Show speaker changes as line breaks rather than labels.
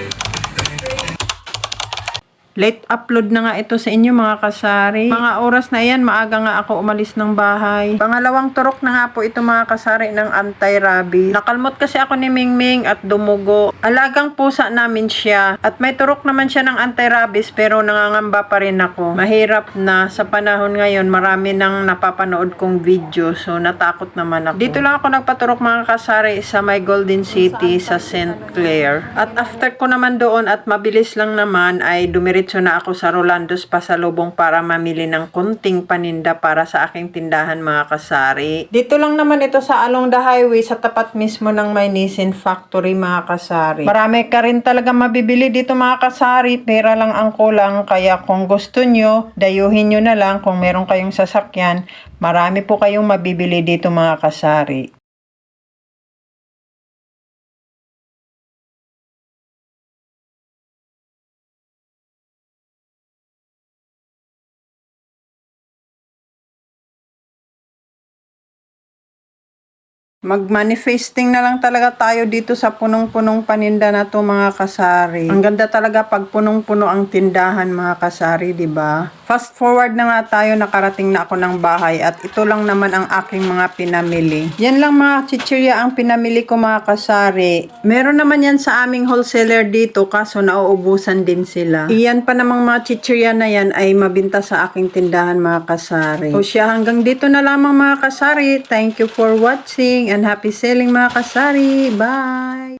Thank you. Late upload na nga ito sa inyo mga kasari. Mga oras na yan, maaga nga ako umalis ng bahay. Pangalawang turok na nga po ito mga kasari ng anti-rabies. Nakalmot kasi ako ni Mingming at dumugo. Alagang pusa namin siya. At may turok naman siya ng anti-rabies pero nangangamba pa rin ako. Mahirap na sa panahon ngayon marami nang napapanood kong video so natakot naman ako. Dito lang ako nagpaturok mga kasari sa my Golden City sa St. Clair. At after ko naman doon at mabilis lang naman ay dumiretso na ako sa Rolando's Pasalubong para mamili ng kunting paninda para sa aking tindahan mga kasari. Dito lang naman ito sa along the highway sa tapat mismo ng may Nissin Factory mga kasari. Marami ka rin talaga mabibili dito mga kasari. Pera lang ang kulang kaya kung gusto nyo, dayuhin nyo na lang kung meron kayong sasakyan. Marami po kayong mabibili dito mga kasari. Mag-manifesting na lang talaga tayo dito sa punong-punong paninda na to mga kasari. Ang ganda talaga pag punong-puno ang tindahan mga kasari, di ba? Fast forward na nga tayo, nakarating na ako ng bahay at ito lang naman ang aking mga pinamili. Yan lang mga chichirya ang pinamili ko mga kasari. Meron naman yan sa aming wholesaler dito kaso nauubusan din sila. Iyan pa namang mga chichirya na yan ay mabinta sa aking tindahan mga kasari. O siya hanggang dito na lamang mga kasari. Thank you for watching and happy selling mga kasari. Bye!